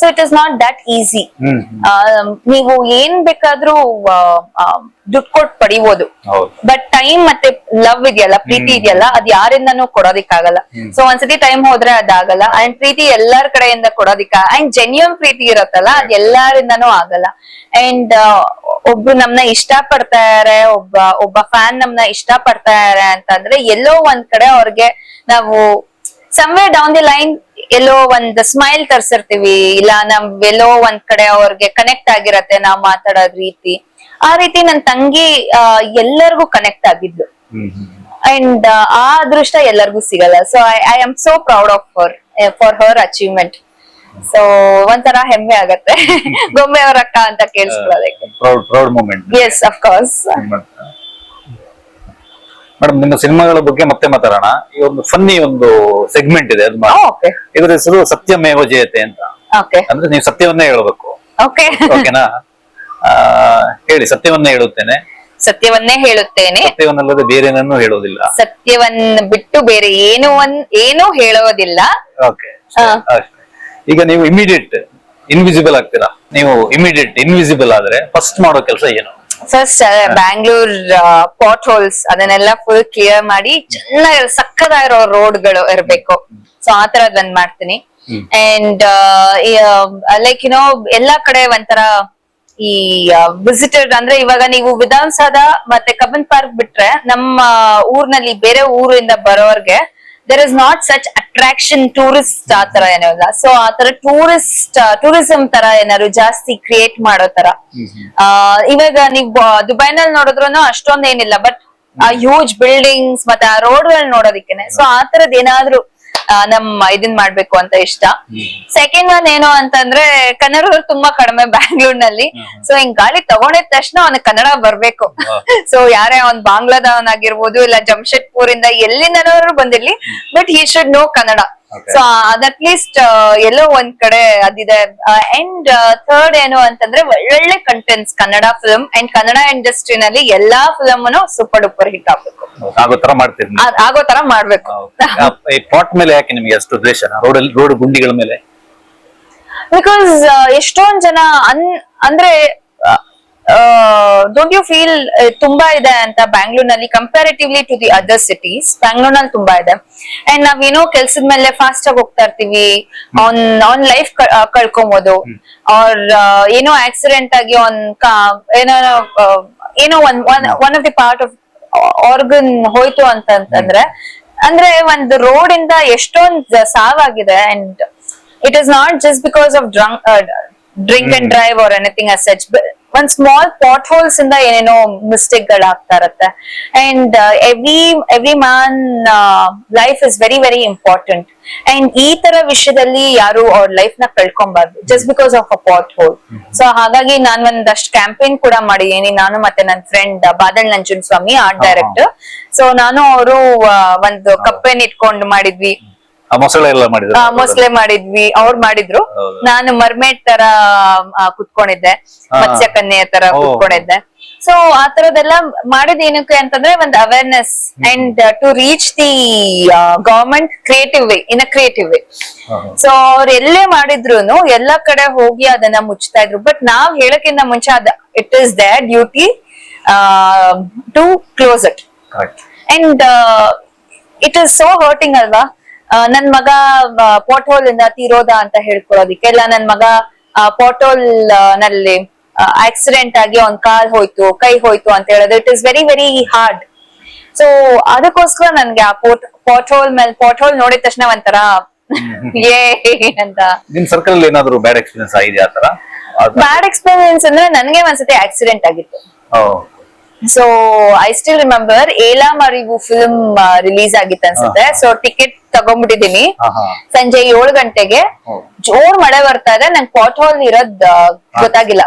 so it is not that easy ನೀವು ಏನ್ ಬೇಕಾದ್ರೂ ದುಡ್ಡು ಕೊಟ್ಟು ಪಡಿಬೋದು. ಬಟ್ ಟೈಮ್ ಮತ್ತೆ ಲವ್ ಇದೆಯಲ್ಲ ಪ್ರೀತಿ ಇದೆಯಲ್ಲ ಅದ್ ಯಾರಿಂದನೂ ಕೊಡೋದಿಕ್ಕಾಗಲ್ಲ. ಸೊ ಒಂದ್ಸತಿ ಟೈಮ್ ಹೋದ್ರೆ ಅದಾಗಲ್ಲ ಅಂಡ್ ಪ್ರೀತಿ ಎಲ್ಲಾರ್ ಕಡೆಯಿಂದ ಕೊಡೋದಿಕ್ಕ ಅಂಡ್ ಜೆನ್ಯೂನ್ ಪ್ರೀತಿ ಇರತ್ತಲ್ಲ ಅದ್ ಎಲ್ಲಾರಿಂದನೂ ಆಗಲ್ಲ. ಅಂಡ್ ಒಬ್ರು ನಮ್ನ ಇಷ್ಟ ಪಡ್ತಾರೆ ಒಬ್ಬ ಒಬ್ಬ ಫ್ಯಾನ್ ನಮ್ನ ಇಷ್ಟ ಪಡ್ತಾರೆ ಅಂತಂದ್ರೆ ಎಲ್ಲೋ ಒಂದ್ ಕಡೆ ಅವ್ರಿಗೆ ನಾವು ಸಮ್ವೇ ಡೌನ್ ದಿ ಲೈನ್ ಎಲ್ಲೋ ಒಂದ್ ಸ್ಮೈಲ್ ತರ್ಸಿರ್ತೀವಿ. ಇಲ್ಲ, ನಮ್ ಎಲ್ಲೋ ಒಂದ್ ಕಡೆ ಅವ್ರಿಗೆ ಕನೆಕ್ಟ್ ಆಗಿರತ್ತೆ ನಾವ್ ಮಾತಾಡೋದ್ ರೀತಿ. ಆ ರೀತಿ ನನ್ ತಂಗಿ ಎಲ್ಲರಿಗೂ ಕನೆಕ್ಟ್ ಆಗಿದ್ಲು. ಅಂಡ್ ಆ ಅದೃಷ್ಟ ಎಲ್ಲರಿಗೂ ಸಿಗಲ್ಲ. So I I am so proud of for for her achievement so ಒಂಥರ ಹೆಮ್ಮೆ ಆಗತ್ತೆ. ಗೊಂಬೆ ಅವರ ಅಕ್ಕ ಅಂತ ಕೇಳಿಸ್ಕೊಳ್ಳೋದಕ್ಕೆ. Proud proud moment yes of course madam ನಿಮ್ಮ ಸಿನಿಮಾಗಳ ಬಗ್ಗೆ ಮತ್ತೆ ಮಾತಾಡೋಣ. ಈ ಒಂದು ಫನ್ನಿ ಒಂದು ಸೆಗ್ಮೆಂಟ್ ಇದೆ ಅದು ಓಕೆ ಇದರ ಹೆಸರು ಸತ್ಯಮೇವ ಜಯತೆ ಅಂತ. ಓಕೆ ಅಂದ್ರೆ ನೀವು ಸತ್ಯವನ್ನೇ ಹೇಳಬೇಕು. ಓಕೆ ಓಕೆನಾ ಹೇಳಿ ಸತ್ಯವನ್ನೇ ಹೇಳುತ್ತೇನೆ. ಸತ್ಯವನ್ನೇ ಹೇಳುತ್ತೇನೆ. ಸತ್ಯವನ್ನಲ್ಲದೆ ಬೇರೇನನ್ನೂ ಹೇಳೋದಿಲ್ಲ. ಸತ್ಯವನ್ನ ಬಿಟ್ಟು ಬೇರೆ ಏನು ಒಂದ್ ಏನೂ ಹೇಳೋದಿಲ್ಲ. ಓಕೆ ಈಗ ನೀವು ಇಮಿಡಿಯೇಟ್ ಇನ್ವಿಸಿಬಲ್ ಆಗ್ತೀರಾ? ನೀವು ಇಮಿಡಿಯೇಟ್ ಇನ್ವಿಸಿಬಲ್ ಆದ್ರೆ ಫಸ್ಟ್ ಮಾಡೋ ಕೆಲಸ ಏನು? ಫಸ್ಟ್ ಬ್ಯಾಂಗ್ಳೂರ್ ಪಾಟ್ ಹೋಲ್ಸ್ ಅದನ್ನೆಲ್ಲ ಫುಲ್ ಕ್ಲಿಯರ್ ಮಾಡಿ ಚೆನ್ನಾಗಿ ಸಕ್ಕದಾಗಿರೋ ರೋಡ್ಗಳು ಇರ್ಬೇಕು. ಸೊ ಆ ತರದ್ ಒಂದ್ ಮಾಡ್ತೀನಿ. ಅಂಡ್ ಲೈಕ್ ಯುನೋ ಎಲ್ಲಾ ಕಡೆ ಒಂಥರ ಈ ವಿಸಿಟರ್ ಅಂದ್ರೆ ಇವಾಗ ನೀವು ವಿಧಾನಸೌಧ ಮತ್ತೆ ಕಬ್ಬನ್ ಪಾರ್ಕ್ ಬಿಟ್ರೆ ನಮ್ಮ ಊರ್ನಲ್ಲಿ ಬೇರೆ ಊರಿಂದ ಬರೋರ್ಗೆ there is not such attraction tourist ಆ ತರ ಏನೋ ಇಲ್ಲ ಸೊ ಆ ತರ ಟೂರಿಸ್ಟ್ ಟೂರಿಸಂ ತರ ಏನಾದ್ರು ಜಾಸ್ತಿ ಕ್ರಿಯೇಟ್ ಮಾಡೋ ತರ. ಆ, ಇವಾಗ ನೀವು ದುಬೈನಲ್ಲಿ ನೋಡಿದ್ರು ಅಷ್ಟೊಂದೇನಿಲ್ಲ ಬಟ್ ಆ ಹ್ಯೂಜ್ ಬಿಲ್ಡಿಂಗ್ಸ್ ಮತ್ತೆ ಆ ರೋಡ್ಗಳು ನೋಡೋದಿಕ್ಕೇನೆ. ಸೊ ಆ ತರದ್ ಏನಾದ್ರು ನಮ್ಮ ಇದನ್ ಮಾಡ್ಬೇಕು ಅಂತ ಇಷ್ಟ. ಸೆಕೆಂಡ್ ಒನ್ ಏನು ಅಂತಂದ್ರೆ ಕನ್ನಡವ್ರು ತುಂಬಾ ಕಡಿಮೆ ಬ್ಯಾಂಗ್ಳೂರ್ನಲ್ಲಿ. ಸೊ ಹಿಂಗ್ ಗಾಳಿ ತಗೊಂಡಿದ ತಕ್ಷಣ ಅವ್ನಿಗೆ ಕನ್ನಡ ಬರ್ಬೇಕು. ಸೊ ಯಾರೇ ಅವ್ನ್ ಬಾಂಗ್ಲಾದವನಾಗಿರ್ಬೋದು ಇಲ್ಲ ಜಮ್ಶೆಡ್ಪುರ್ ಇಂದ ಎಲ್ಲಿಂದನವರು ಬಂದಿರ್ಲಿ but he should know Kannada. So at least ಎಲ್ಲೋ ಒಂದ್ ಕಡೆ ಅದಿದೆ ಅಂಡ್ ಥರ್ಡ್ ಏನು ಅಂತಂದ್ರೆ ಒಳ್ಳೊಳ್ಳೆ contents Kannada film and Kannada ಇಂಡಸ್ಟ್ರಿನಲ್ಲಿ ಎಲ್ಲಾ ಫಿಲಮ್ ಸೂಪರ್ ಡೂಪರ್ ಹಿಟ್ ಆಗ್ಬೇಕು ಆಗೋ ತರ ಮಾಡ್ತೀನಿ. ಆಗೋ ತರ ಮಾಡ್ಬೇಕು. ಪಾಟ್ ಮೇಲೆ ಯಾಕೆ ನಿಮ್ಗೆ ಅಷ್ಟು ದ್ವೇಷ? ರೋಡ್ ರೋಡ್ ಗುಂಡಿಗಳ ಮೇಲೆ? ಬಿಕಾಸ್ ಎಷ್ಟೊಂದ್ ಜನ ಅನ್ ಅಂದ್ರೆ ಡೋಂಟ್ ಯು ಫೀಲ್ ತುಂಬಾ ಇದೆ ಅಂತ ಬ್ಯಾಂಗ್ಳೂರ್ನಲ್ಲಿ comparatively to the other cities ಬ್ಯಾಂಗ್ಳೂರ್ನಲ್ಲಿ ತುಂಬಾ ಇದೆ. ಅಂಡ್ ನಾವೇನೋ ಕೆಲ್ಸದ ಮೇಲೆ ಫಾಸ್ಟ್ ಆಗಿ ಹೋಗ್ತಾ ಇರ್ತೀವಿ ಆನ್ ಆನ್ ಲೈಫ್ ಕಳ್ಕೊಬೋದು. ಅವ್ರ ಏನೋ ಆಕ್ಸಿಡೆಂಟ್ ಆಗಿ ಆನ್ ಏನೋ ಏನೋ one one of the part of organ ಹೋಯ್ತು ಅಂತಂದ್ರೆ ಅಂದ್ರೆ ಒಂದು ರೋಡ್ ಇಂದ ಎಷ್ಟೊಂದ್ ಸಾವಾಗಿದೆ. And it is not just because of drunk drink and drive or anything as such ಒಂದ್ ಸ್ಮಾಲ್ ಪಾಟ್ ಹೋಲ್ಸ್ ಇಂದ ಏನೇನೋ ಮಿಸ್ಟೇಕ್ಗಳು ಆಗ್ತಾ ಇರತ್ತೆ and every every man life is very very important and ಈ ತರ ವಿಷಯದಲ್ಲಿ ಯಾರು ಅವ್ರ ಲೈಫ್ನ ಕಳ್ಕೊಂಬಾರ್ದು just because of a pothole so ಹಾಗಾಗಿ ನಾನ್ ಒಂದಷ್ಟು ಕ್ಯಾಂಪೇನ್ ಕೂಡ ಮಾಡಿದ್ದೀನಿ ನಾನು ಮತ್ತೆ ನನ್ನ friend Badal Nanjunswamy art. Director so ನಾನು ಅವರು ಒಂದು ಕಪ್ಪೆನ್ ಇಟ್ಕೊಂಡು ಮಾಡಿದ್ವಿ. ಮೊಸಳೆ ಎಲ್ಲ ಮಾಡಿದ್ರು. ಮೊಸಳೆ ಮಾಡಿದ್ವಿ ಅವ್ರು ಮಾಡಿದ್ರು. ನಾನು ಮರ್ಮೇಡ್ ತರ ಕುತ್ಕೊಂಡಿದ್ದೆ. ಮತ್ಸ್ಯ ಕನ್ಯೆ ತರ. ಕುತ್ಕೊಂಡಿದ್ದೆ. ಸೊ ಆ ತರದೆಲ್ಲ ಮಾಡಿದ ಏನಕ್ಕೆ ಅಂತಂದ್ರೆ ಒಂದು awareness and to reach the government creative way in a creative way so ಅವ್ರು ಎಲ್ಲೇ ಮಾಡಿದ್ರು ಎಲ್ಲಾ ಕಡೆ ಹೋಗಿ ಅದನ್ನ ಮುಚ್ಚತಾ ಇದ್ರು. ಬಟ್ ನಾವ್ ಹೇಳಕ್ಕಿಂತ ಮುಂಚೆ ಅದ it is the duty to close it and it is so hurting ಅಲ್ವಾ? ನನ್ ಮಗ ಪಾಟ್ ಹೋಲ್ ಇಂದ ತೀರೋದ ಅಂತ ಹೇಳ್ಕೊಳೋದಿಕ್ಕೆ ಇಲ್ಲ ನನ್ ಮಗ ಪಾಟ್ ಹೋಲ್ನಲ್ಲಿ ಆಕ್ಸಿಡೆಂಟ್ ಆಗಿ ಒಂದ್ ಕಾಲ್ ಹೋಯ್ತು ಕೈ ಹೋಯ್ತು ಅಂತ ಹೇಳೋದು it is very very hard so ಅದಕ್ಕೋಸ್ಕರ ನನ್ಗೆ ಆ ಪೋಟ್ ಪಾಟ್ ಹೋಲ್ ಮೇಲೆ ಪಾಟ್ ಹೋಲ್ ನೋಡಿದ ತಕ್ಷಣ ಒಂಥರ ಏ ಅಂತ ನಿಮ್ ಸರ್ಕಲ್ ಅಲ್ಲಿ ಏನಾದ್ರು ಬ್ಯಾಡ್ ಎಕ್ಸ್ಪೀರಿಯನ್ಸ್ ಆಗಿದೆ ಆತರ ಬ್ಯಾಡ್ ಎಕ್ಸ್ಪೀರಿಯನ್ಸ್ ಅಂದ್ರೆ ನನ್ಗೆ ಒಂದ್ಸತಿ ಆಕ್ಸಿಡೆಂಟ್ ಆಗಿತ್ತು. ಸೊ ಐ ಸ್ಟಿಲ್ ರಿಮೆಂಬರ್ ಏಲಾ ಮರಿವು ಫಿಲ್ಮ್ ರಿಲೀಸ್ ಆಗಿತ್ತು ಅನ್ಸುತ್ತೆ. ಸೊ ಟಿಕೆಟ್ ತಗೊಂಡ್ಬಿಟ್ಟಿದೀನಿ ಸಂಜೆ ಏಳು ಗಂಟೆಗೆ. ಜೋರ್ ಮಳೆ ಬರ್ತಾ ಇದೆ ನಂಗೆ ಪಾಟ್ ಹೋಲ್ ಇರೋದ್ ಗೊತ್ತಾಗಿಲ್ಲ.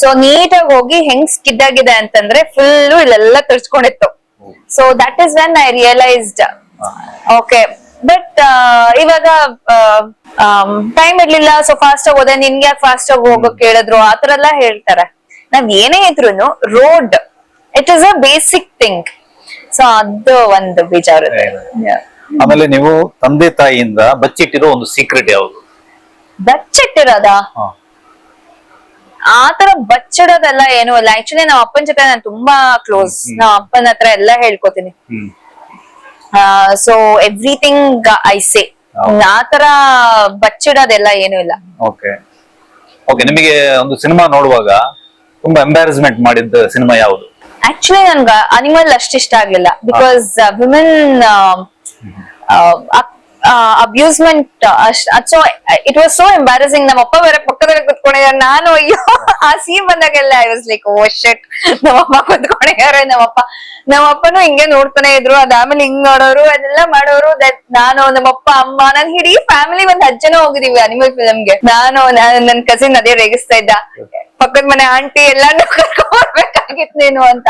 ಸೊ ನೀಟಾಗಿ ಹೋಗಿ ಹೆಂಗ್ ಸ್ಕಿಡ್ ಆಗಿದೆ ಅಂತಂದ್ರೆ ಫುಲ್ ಇಲ್ಲೆಲ್ಲ ತರ್ಸ್ಕೊಂಡಿತ್ತು so that is when I realised okay but ಇವಾಗ ಟೈಮ್ ಇರ್ಲಿಲ್ಲ. ಸೊ ಫಾಸ್ಟ್ ಆಗಿ ಹೋದೆ. ನಿನ್ಗೆ ಫಾಸ್ಟ್ ಆಗಿ ಹೋಗಕ್ ಹೇಳಿದ್ರು ಆತರ ಎಲ್ಲಾ ಹೇಳ್ತಾರೆ. ನಾವ್ ಏನೇ ಇದ್ರು road it is a basic thing so ಅದು ಒಂದು. Yeah. ಆಮೇಲೆ ನೀವು ತಂದೆ ತಾಯಿಯಿಂದ ಬಚ್ಚಿಟ್ಟಿರೋ ಒಂದು ಸೀಕ್ರೆಟ್ ಯಾವುದು? ಬಚ್ಚಿಟ್ಟಿರೋದ? ಆತರ ಬಚ್ಚಿಡೋದೆಲ್ಲ ಏನು ಇಲ್ಲ. ಆಕ್ಚುಲಿ ನಮ್ಮ ಅಪ್ಪನ ಜೊತೆ ನಾನು ತುಂಬಾ ಕ್ಲೋಸ್ ನಮ್ಮ ಅಪ್ಪನ ಹತ್ರ ಎಲ್ಲ ಹೇಳ್ಕೊತೀನಿ. So everything I say. ಆತರ ಬಚ್ಚಿಡೋದೆಲ್ಲ ಏನು ಇಲ್ಲ. ಓಕೆ ಓಕೆ ನಿಮಗೆ ಒಂದು ಸಿನಿಮಾ ನೋಡುವಾಗ ತುಂಬಾ ಎಂಬ್ಯಾರಸ್ಮೆಂಟ್ ಮಾಡಿದ್ದ ಸಿನಿಮಾ ಯಾವುದು? ಆಕ್ಚುಲಿ ನನ್ಗ ಅನಿಮಲ್ ಅಷ್ಟಿಷ್ಟ ಆಗ್ಲಿಲ್ಲ. Because women abusement so it was so embarrassing ನಮ್ಮ ಅಪ್ಪ ಬೇರೆ ಪಕ್ಕದಲ್ಲಿ ಕುತ್ಕೊಂಡಿದ್ದಾರೆ ನಾನು ಅಯ್ಯೋ ಆ ಸೀನ್ ಬಂದಾಗೆಲ್ಲ I was like oh shit ನಮ್ಮಪ್ಪ ಕುತ್ಕೊಂಡಿದ್ದಾರೆ ನಮ್ಮಪ್ಪ ನಮ್ಮಪ್ಪನು ಹಿಂಗೆ ನೋಡ್ತಾನೆ ಇದ್ರು. ಅದಾದ್ಮೇಲೆ ಹಿಂಗ್ ನೋಡೋರು ಅದೆಲ್ಲ ಮಾಡೋರು ದಟ್ ನಾನು ನಮ್ಮಪ್ಪ ಅಮ್ಮ ನನ್ ಇಡೀ ಫ್ಯಾಮಿಲಿ ಒಂದ್ ಅಜ್ಜನ ಜನ ಹೋಗಿದೀವಿ ಅನಿಮಲ್ ಫಿಲಮ್ಗೆ ನಾನು ನನ್ನ ನನ್ ಕಸಿನ್ ಅದೇ ರೇಗಿಸ್ತಾ ಇದ್ದ. ಪಕ್ಕದ ಮನೆ ಆಂಟಿ ಎಲ್ಲಾನು ಕರ್ಕೊಂಡ್ಬರ್ಬೇಕಾಗಿತ್ತು ನೀನು ಅಂತ.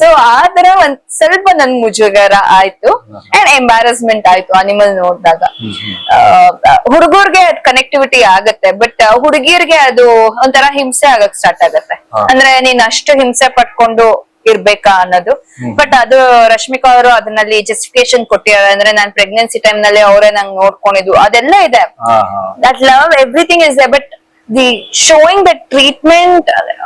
ಸೊ ಆ ತರ ಒಂದ್ ಸ್ವಲ್ಪ ನನ್ ಮುಜುಗರ ಆಯ್ತು. ಅಂಡ್ ಎಂಬಾರಸ್ಮೆಂಟ್ ಆಯ್ತು ಅನಿಮಲ್ ನೋಡಿದಾಗ. ಹುಡುಗರ್ಗೆ ಅದ್ ಕನೆಕ್ಟಿವಿಟಿ ಆಗತ್ತೆ ಬಟ್ ಹುಡುಗಿಯರ್ಗೆ ಅದು ಒಂಥರ ಹಿಂಸೆ ಆಗಕ್ ಸ್ಟಾರ್ಟ್ ಆಗತ್ತೆ. ಅಂದ್ರೆ ನೀನ್ ಅಷ್ಟು ಹಿಂಸೆ ಪಟ್ಕೊಂಡು ಇರ್ಬೇಕಾ ಅನ್ನೋದು. ಬಟ್ ಅದು ರಶ್ಮಿಕಾ ಅವರು ಅದನ್ನಲ್ಲಿ ಜಸ್ಟಿಫಿಕೇಶನ್ ಕೊಟ್ಟಿದ್ದಾರೆ. ಅಂದ್ರೆ ನಾನ್ ಪ್ರೆಗ್ನೆನ್ಸಿ ಟೈಮ್ನಲ್ಲಿ ಅವರೇ ನಂಗೆ ನೋಡ್ಕೊಂಡಿದ್ದು. ಅದೆಲ್ಲ ಇದೆ. That love everything is everything is showing the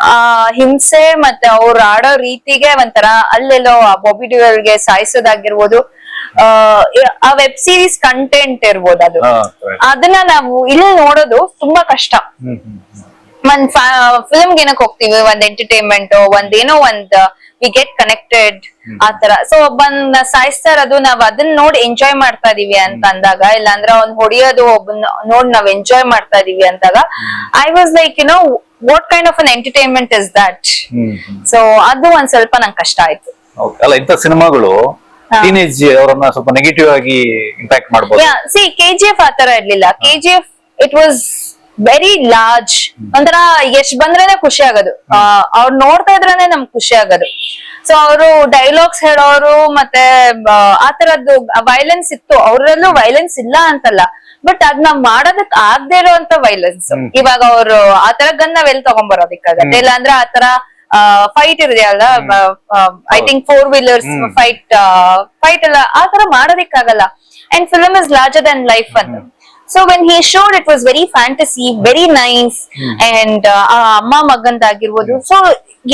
ಆ ಹಿಂಸೆ ಮತ್ತೆ ಅವ್ರು ಆಡೋ ರೀತಿಗೆ ಒಂಥರ ಅಲ್ಲೆಲ್ಲೋ ಆ ಬಾಬಿ ಗೆ ಸಾಯಿಸೋದಾಗಿರ್ಬೋದು. ಆ, ಆ ವೆಬ್ ಸೀರೀಸ್ ಕಂಟೆಂಟ್ ಇರ್ಬೋದು ಅದು. ಅದನ್ನ ನಾವು ಇಲ್ಲಿ ನೋಡೋದು ತುಂಬಾ ಕಷ್ಟ. ಒಂದ್ ಫಿಲ್ಮ್ ಏನಕ್ಕೆ ಹೋಗ್ತೀವಿ? ಒಂದ್ ಎಂಟರ್ಟೈನ್ಮೆಂಟ್ ಒಂದ್ ಏನೋ ಒಂದ್ ವಿ ಗೆಟ್ ಕನೆಕ್ಟೆಡ್ ಆತರ ಸೊ ಒಬ್ಬನ್ ಸಾಯಿಸ್ತಾರ ಅದು ನಾವ್ ಅದನ್ನ ನೋಡಿ ಎಂಜಾಯ್ ಮಾಡ್ತಾ ಇದೀವಿ ಅಂತ ಅಂದಾಗ ಇಲ್ಲಾಂದ್ರೆ ಅವ್ನ್ ಹೊಡಿಯೋದು ಒಬ್ಬನ್ ನೋಡ್ ನಾವ್ ಎಂಜಾಯ್ ಮಾಡ್ತಾ ಇದೀವಿ ಅಂದಾಗ I was like you know what kind of an entertainment is that so ಅದು ಒಂದ್ ಸ್ವಲ್ಪ ನಂಗೆ ಕಷ್ಟ ಆಯ್ತು. ಅಲ್ಲ ಇಂಥ ಸಿನಿಮಾಗಳು ಟೀನೇಜ್ ಅವರನ್ನ ಸ್ವಲ್ಪ ನೆಗೆಟಿವ್ ಆಗಿ ಇಂಪ್ಯಾಕ್ಟ್ ಮಾಡಬಹುದು ಸಿ ಕೆಜಿಎಫ್ ಆತರ ಇರ್ಲಿಲ್ಲ. KGF it was very large ಒಂಥರ ಎಷ್ಟ್ ಬಂದ್ರೇನೆ ಖುಷಿ ಆಗೋದು. ಅವ್ರು ನೋಡ್ತಾ ಇದ್ರೇನೆ ನಮ್ಗೆ ಖುಷಿ ಆಗೋದು. ಸೊ ಅವರು ಡೈಲಾಗ್ಸ್ ಹೇಳೋರು ಮತ್ತೆ ಆ ತರದ್ದು ವೈಲೆನ್ಸ್ ಇತ್ತು. ಅವ್ರಲ್ಲೂ ವೈಲೆನ್ಸ್ ಇಲ್ಲ ಅಂತಲ್ಲ. ಬಟ್ ಅದನ್ನ ಮಾಡೋದಕ್ ಆಗದೆ ಇರುವಂತ ವೈಲೆನ್ಸ್ ಇವಾಗ ಅವರು ಆತರ ಗನ್ ನಾವ್ ಎಲ್ಲಿ ತಗೊಂಡ್ಬರೋದಿಕ್ಕಾಗತ್ತೆ ಇಲ್ಲ ಅಂದ್ರೆ ಆತರ ಫೈಟ್ ಇದೆಯಲ್ಲ I think four wheelers. Fight fight ಎಲ್ಲ ಆತರ ಮಾಡೋದಿಕ್ಕಾಗಲ್ಲ. And film is larger than life ಅಂತ. So when he showed it was very fantasy very nice and ಆ ಅಮ್ಮ ಮಗಂದಾಗಿರ್ಬೋದು. ಸೊ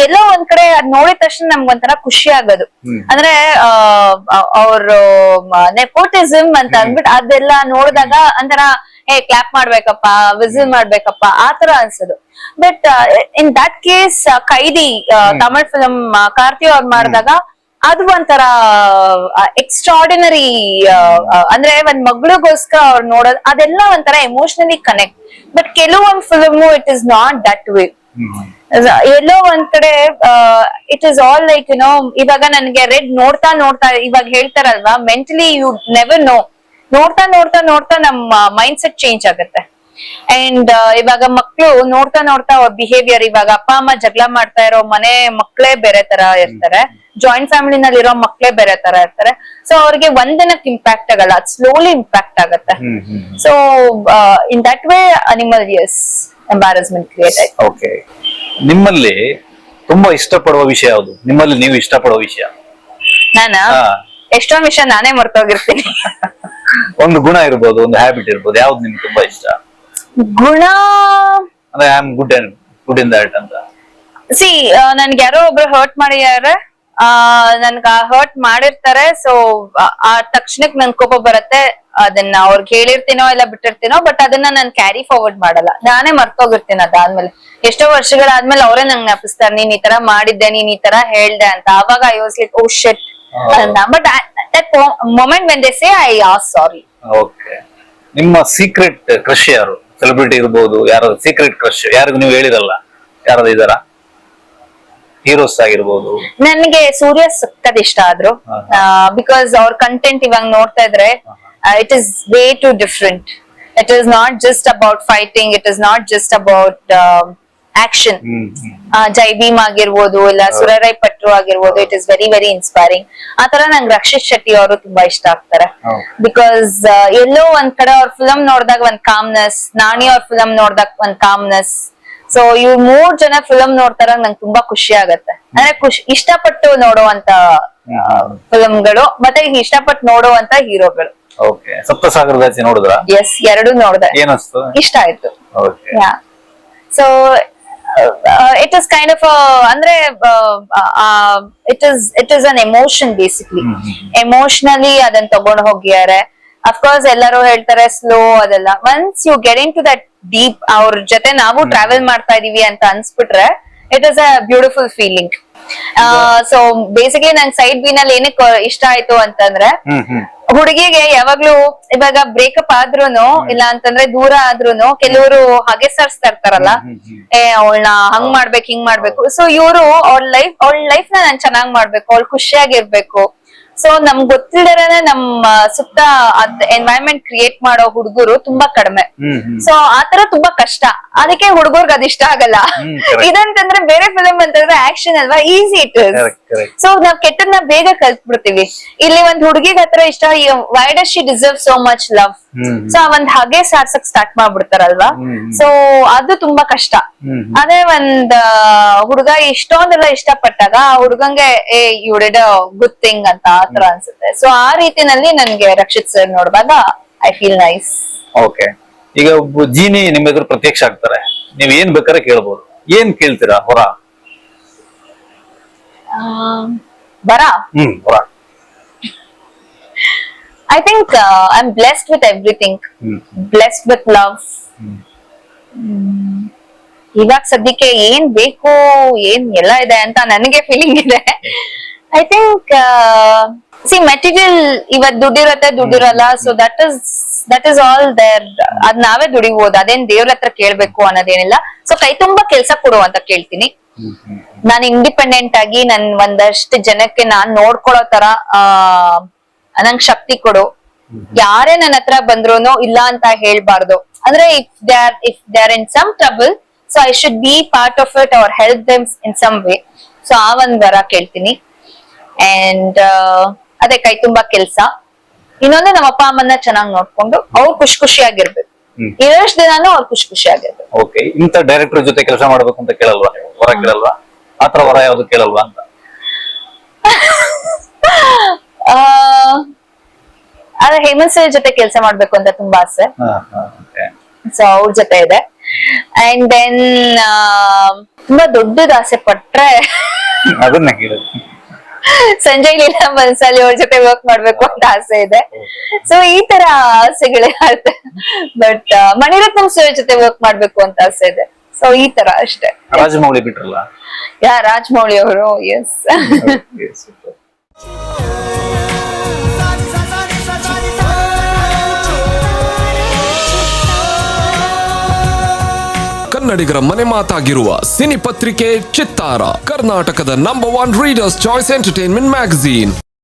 ಎಲ್ಲೋ ಒಂದ್ ಕಡೆ ಅದ್ ನೋಡಿದ ತಕ್ಷಣ ನಮ್ಗೆ ಒಂಥರ ಖುಷಿ ಆಗೋದು. ಅಂದ್ರೆ ಅವ್ರ ನೆಪೋಟಿಸಮ್ ಅಂತ ಅಂದ್ಬಿಟ್ಟು ಅದೆಲ್ಲ ನೋಡಿದಾಗ ಒಂಥರ ಏ ಕ್ಲಾಪ್ ಮಾಡ್ಬೇಕಪ್ಪ ವಿಸಿಲ್ ಮಾಡ್ಬೇಕಪ್ಪ ಆತರ ಅನ್ಸೋದು. But in that case Kaithi Tamil film Karthi ಅವ್ರು ಮಾಡಿದಾಗ ಅದು ಒಂಥರ ಎಕ್ಸ್ಟ್ರಾರ್ಡಿನರಿ ಅಂದ್ರೆ ಒಂದ್ ಮಗಳಿಗೋಸ್ಕರ ಅವ್ರು ನೋಡೋದು ಅದೆಲ್ಲ ಒಂಥರ ಎಮೋಷನಲಿ ಕನೆಕ್ಟ್ ಬಟ್ ಕೆಲವೊಂದ್ film it is not that way ಎಲ್ಲೋ ಒಂದ್ ಕಡೆ it is all like you know ಇವಾಗ ನನ್ಗೆ ರೆಡ್ ನೋಡ್ತಾ ನೋಡ್ತಾ ಇವಾಗ ಹೇಳ್ತಾರಲ್ವಾ ಮೆಂಟಲಿ ಯು ನೆವರ್ ನೋ ನೋಡ್ತಾ ನೋಡ್ತಾ ನೋಡ್ತಾ ನಮ್ಮ ಮೈಂಡ್ ಸೆಟ್ ಚೇಂಜ್ ಆಗುತ್ತೆ. ಅಂಡ್ ಇವಾಗ ಮಕ್ಳು ನೋಡ್ತಾ ನೋಡ್ತಾ ಅವ್ರ ಬಿಹೇವಿಯರ್ ಇವಾಗ ಅಪ್ಪ ಅಮ್ಮ ಜಗಳ ಮಾಡ್ತಾ ಇರೋ ಮನೆ ಮಕ್ಳೇ ಬೇರೆ ತರ ಇರ್ತಾರೆ. ಜಾಯಿಂಟ್ ಫ್ಯಾಮಿಲಿನಲ್ಲಿ ಇರೋ ಮಕ್ಳೇ ಬೇರೆ ತರ ಇರ್ತಾರೆ. ಸೊ ಅವ್ರಿಗೆ ಒಂದಿನಕ್ಕೆ ಇಂಪ್ಯಾಕ್ಟ್ ಆಗಲ್ಲ ಅದು ಸ್ಲೋಲಿ ಇಂಪ್ಯಾಕ್ಟ್ ಆಗತ್ತೆ. So in that way animal yes embarrassment create ಆಯ್ತು ಓಕೆ ನಿಮ್ಮಲ್ಲಿ ತುಂಬಾ ಇಷ್ಟಪಡುವ ವಿಷಯ ಯಾವುದು? ನಿಮ್ಮಲ್ಲಿ ನೀವು ಇಷ್ಟಪಡುವ ವಿಷಯ? ನಾನ? ಎಷ್ಟೊಂದ್ ವಿಷಯ ನಾನೇ ಮರ್ತೋಗಿರ್ತೀನಿ. ಒಂದು ಗುಣ ಇರ್ಬೋದು ಒಂದು ಹ್ಯಾಬಿಟ್ ಇರ್ಬೋದು ಯಾವ್ದು ನಿಮ್ಗೆ ತುಂಬಾ ಇಷ್ಟ? ಗುಣ? ಅಂದ್ರೆ I am good and good in that ಅಂತ ಸಿ ನನ್ಗೆ ಯಾರೋ ಒಬ್ರು ಹರ್ಟ್ ಮಾಡಿದ್ದಾರೆ. ಆ ನನ್ಗ ಹರ್ಟ್ ಮಾಡಿರ್ತಾರೆ. ಸೊ ಆ ತಕ್ಷಣಕ್ಕೆ ನನ್ ಕೋಪ ಬರುತ್ತೆ. ಅದನ್ನ ಅವ್ರಿಗೆ ಹೇಳಿರ್ತೀನೋ ಇಲ್ಲ ಬಿಟ್ಟಿರ್ತೀನೋ ಬಟ್ ಅದನ್ನ ನಾನು ಕ್ಯಾರಿ ಫಾರ್ವರ್ಡ್ ಮಾಡಲ್ಲ. ನಾನೇ ಮರ್ತೋಗಿರ್ತೀನಿ ಅದಾದ್ಮೇಲೆ. ಎಷ್ಟೋ ವರ್ಷಗಳಾದ್ಮೇಲೆ ಅವರೇ ನಂಗೆ ನೆಪಿಸ್ತಾರೆ. ನೀನ್ ಈ ತರ ಮಾಡಿದ್ದೆ ನೀನ್ ಈ ತರ ಹೇಳ್ದೆ ಅಂತ. ಅವಾಗ I was like oh shit ಅಂತ. But that moment when they say I as sorry okay ನಿಮ್ಮ ಸೀಕ್ರೆಟ್ ಕೃಷಿ ಯಾರು? ಸೆಲೆಬ್ರಿಟಿ ಇರ್ಬೋದು ಯಾರು ಸೀಕ್ರೆಟ್ ಕ್ರಶ್ ಯಾರಿಗೂ ನೀವು ಹೇಳಿರಲ್ಲ ಯಾರಾದ್ರು ಇದಾರ ಹೀರೋಸ್ ಆಗಿರ್ಬೋದು. ನನಗೆ ಸೂರ್ಯ ಸಕ್ಕತ್ ಇಷ್ಟ ಆದ್ರು. ಬಿಕಾಸ್ ಅವ್ರ ಕಂಟೆಂಟ್ ಇವಾಗ ನೋಡ್ತಾ ಇದ್ರೆ it is way too different it is not just about fighting it is not just about action. Jai Bhim ಆಗಿರ್ಬೋದು ಇಲ್ಲ ಸುರರೈ ಪಟ್ರು ಆಗಿರ್ಬೋದು it is very very inspiring ಆತರ ನಂಗೆ ರಕ್ಷಿತ್ ಶೆಟ್ಟಿ ಅವರು ತುಂಬಾ ಇಷ್ಟ ಆಗ್ತಾರೆ. ಬಿಕಾಸ್ ಎಲ್ಲೋ ಒಂದ್ ಕಡೆ ಅವ್ರ ಫಿಲಂ ನೋಡಿದಾಗ ಒಂದ್ ಕಾಮ್ನೆಸ್ ನಾಣಿ ಅವ್ರ ಫಿಲಂ ನೋಡಿದಾಗ ಒಂದ್ ಕಾಮ್ನೆಸ್ ಸೊ ಇವ್ ಮೂರ್ ಜನ ಫಿಲಂ ನೋಡ್ತಾರ ನಂಗೆ ತುಂಬಾ ಖುಷಿ ಆಗತ್ತೆ. ಅಂದ್ರೆ ಖುಷಿ ಇಷ್ಟಪಟ್ಟು ನೋಡುವಂತ ಫಿಲಂಗಳು ಮತ್ತೆ ಇಷ್ಟಪಟ್ಟು ನೋಡುವಂತ ಹೀರೋಗಳು. ಓಕೆ ಸಪ್ತಸಾಗರದಾಚೆ ನೋಡಿದ್ರ? ಎಸ್ ಎರಡು ನೋಡ್ದೆ. ಇಷ್ಟ ಆಯ್ತು. So it is kind of ಅಂದ್ರೆ it is it is an emotion basically. Emotionally ಅದನ್ನ ತಗೊಂಡ್ ಹೋಗ್ಯಾರೆ. ಅಫ್ಕೋರ್ಸ್ ಎಲ್ಲರೂ ಹೇಳ್ತಾರೆ ಸ್ಲೋ ಅದೆಲ್ಲ. Once you getting to that deep ಅವ್ರ ಜೊತೆ ನಾವು ಟ್ರಾವೆಲ್ ಮಾಡ್ತಾ ಇದೀವಿ ಅಂತ ಅನ್ಸ್ಬಿಟ್ರೆ it is a beautiful feeling so basically ನಂಗೆ ಸೈಡ್ ಬೀನಲ್ಲಿ ಏನಕ್ಕೆ ಇಷ್ಟ ಆಯ್ತು ಅಂತಂದ್ರೆ ಹುಡುಗಿಗೆ ಯಾವಾಗ್ಲೂ ಇವಾಗ ಬ್ರೇಕಪ್ ಆದ್ರೂನು ಇಲ್ಲ ಅಂತಂದ್ರೆ ದೂರ ಆದ್ರೂನು ಕೆಲವರು ಹಾಗೆ ಸರ್ಸ್ತಾ ಇರ್ತಾರಲ್ಲ. ಏ ಅವಳನ್ನ ಹಂಗ್ ಮಾಡ್ಬೇಕು ಹಿಂಗ್ ಮಾಡ್ಬೇಕು. ಸೊ ಇವರು ಅವ್ಳ ಲೈಫ್ ಅವಳ ಲೈಫ್ನ ನಾನ್ ಚೆನ್ನಾಗ್ ಮಾಡ್ಬೇಕು ಅವ್ಳ್ ಖುಷಿಯಾಗಿರ್ಬೇಕು. ಸೊ ನಮ್ಗ್ ಗೊತ್ತಿಲ್ಲದೇನೆ ನಮ್ಮ ಸುತ್ತ ಅದ್ ಎನ್ವೈರನ್ಮೆಂಟ್ ಕ್ರಿಯೇಟ್ ಮಾಡೋ ಹುಡುಗರು ತುಂಬಾ ಕಡಿಮೆ. ಸೊ ಆತರ ತುಂಬಾ ಕಷ್ಟ. ಅದಕ್ಕೆ ಹುಡುಗರ್ಗ್ ಅದ್ ಇಷ್ಟ ಆಗಲ್ಲ. ಇದಂತಂದ್ರೆ ಬೇರೆ ಫಿಲಮ್ ಅಂತಂದ್ರೆ ಆಕ್ಷನ್ ಅಲ್ವಾ? Easy it is. ಸೊ ನಾವ್ ಕೆಟ್ಟದ್ನ ಬೇಗ ಕಲ್ತ್ಬಿಡ್ತೀವಿ. ಇಲ್ಲಿ ಒಂದ್ ಹುಡುಗಿಗ್ ಹತ್ರ ಇಷ್ಟ why does she deserve so much love so ಒಂದ್ ಹಾಗೆ ಸಾರ್ಸಕ್ ಸ್ಟಾರ್ಟ್ ಮಾಡ್ಬಿಡ್ತಾರಲ್ವಾ. ಸೊ ಅದು ತುಂಬಾ ಕಷ್ಟ. ಅದೇ ಒಂದ್ ಹುಡುಗ ಇಷ್ಟೊಂದೆಲ್ಲ ಇಷ್ಟಪಟ್ಟಾಗ ಆ ಹುಡುಗಂಗೆ ಏ ಯು ಡಿಡ್ ಗುಡ್ ಥಿಂಗ್ ಅಂತ ಆತರ ಅನ್ಸುತ್ತೆ. ಸೊ ಆ ರೀತಿನಲ್ಲಿ ನನ್ಗೆ ರಕ್ಷಿತ್ ಸರ್ ನೋಡಿದಾಗ ಐ ಫೀಲ್ ನೈಸ್ ಓಕೆ ಈಗ ಜೀನಿ ನಿಮ್ಮ ಎದುರು ಪ್ರತ್ಯಕ್ಷ ಆಗ್ತಾರೆ. ನೀವ್ ಏನ್ ಬೇಕಾದ್ರೆ ಕೇಳ್ಬೋದು. ಏನ್ ಕೇಳ್ತೀರಾ ಹೊರ? ಬರ ಹ್ಮ್ ಹೊರ I think I am blessed with everything blessed with love hmm. ಇವಾಗ ಸದ್ಯಕ್ಕೆ ಏನ್ ಬೇಕು ಏನ್ ಎಲ್ಲ ಇದೆ ಅಂತ ನನಗೆ ಫೀಲಿಂಗ್ ಇದೆ. ಐ ಥಿಂಕ್ ಸಿ ಮೆಟೀರಿಯಲ್ ಇವತ್ ದುಡ್ಡಿರತ್ತೆ ದುಡ್ಡಿರಲ್ಲ. So that is that is all there ಅದ್ ನಾವೇ ದುಡಿಬಹುದು ಅದೇನ್ ದೇವ್ರ ಹತ್ರ ಕೇಳ್ಬೇಕು ಅನ್ನೋದೇನಿಲ್ಲ. ಸೊ ಕೈ ತುಂಬಾ ಕೆಲ್ಸ ಕೊಡು ಅಂತ ಕೇಳ್ತೀನಿ. ಹ್ಮ್ ಹ್ಮ್. ನಾನ್ ಇಂಡಿಪೆಂಡೆಂಟ್ ಆಗಿ ನನ್ ಒಂದಷ್ಟು ಜನಕ್ಕೆ ನಾನ್ ನೋಡ್ಕೊಳೋ ತರ ಆ ನಂಗ್ ಶಕ್ತಿ ಕೊಡು. ಯಾರೇ ನನ್ನ ಹತ್ರ ಬಂದ್ರೂನು ಇಲ್ಲ ಅಂತ ಹೇಳ್ಬಾರ್ದು. ಅಂದ್ರೆ if they are if they are in some trouble so I should be part of it or help them in some way so ಆ ಒಂದ್ ವರ ಕೇಳ್ತೀನಿ. ಅಂಡ್ ಅದೇ ಕೈ ತುಂಬಾ ಕೆಲ್ಸ. ಇನ್ನೊಂದು ನಮ್ಮ ಅಪ್ಪ ಅಮ್ಮನ್ನ ಚೆನ್ನಾಗಿ ನೋಡ್ಕೊಂಡು ಅವ್ರು ಖುಷಿ ಖುಷಿಯಾಗಿರ್ಬೇಕು. ಇರೋಷ್ಟು ದಿನಾನು ಅವ್ರು ಖುಷಿ ಖುಷಿಯಾಗಿರ್ಬೇಕು. ಓಕೆ ಇಂಥ ಡೈರೆಕ್ಟರ್ ಜೊತೆ ಕೆಲಸ ಮಾಡ್ಬೇಕು ಅಂತ ಕೇಳಲ್ವಾ? ನೀವು? ಕೇಳಲ್ವಾ? ಆತರ ವರ ಯಾವ್ದು ಕೇಳಲ್ವಾ ಅಂತ? ಆ ಆದ್ರೆ ಹೇಮಂತ್ ಸರ್ ಜೊತೆ ಕೆಲಸ ಮಾಡ್ಬೇಕು ಅಂತ ತುಂಬಾ ಆಸೆ. ಸೊ ಅವ್ರ ಜೊತೆ ಇದೆ. ಅಂಡ್ ದೆನ್ ತುಂಬಾ ದೊಡ್ಡದ ಆಸೆ ಪಟ್ರೆ ಅದನ್ನ ಕೇಳಿದ್ರು ಸಂಜಯ್ ಲೀಲಾ ಮನ್ಸಲ್ಲಿ ಅವ್ರ ಜೊತೆ ವರ್ಕ್ ಮಾಡ್ಬೇಕು ಅಂತ ಆಸೆ ಇದೆ. ಸೊ ಈ ತರ ಆಸೆಗಳೇ ಬಟ್ ಮಣಿರತ್ನಂ ಸರ್ ಜೊತೆ ವರ್ಕ್ ಮಾಡ್ಬೇಕು ಅಂತ ಆಸೆ ಇದೆ. ಸೊ ಈ ತರ ಅಷ್ಟೇ. ರಾಜಮೌಳಿ ಬಿಟ್ರಲ್ಲ? ಯಾ ರಾಜಮೌಳಿ ಅವರು ಎಸ್. ಕನ್ನಡಿಗರ ಮನೆ ಮಾತಾಗಿರುವ ಸಿನಿ ಪತ್ರಿಕೆ ಚಿತ್ತಾರ ಕರ್ನಾಟಕದ number one readers choice entertainment magazine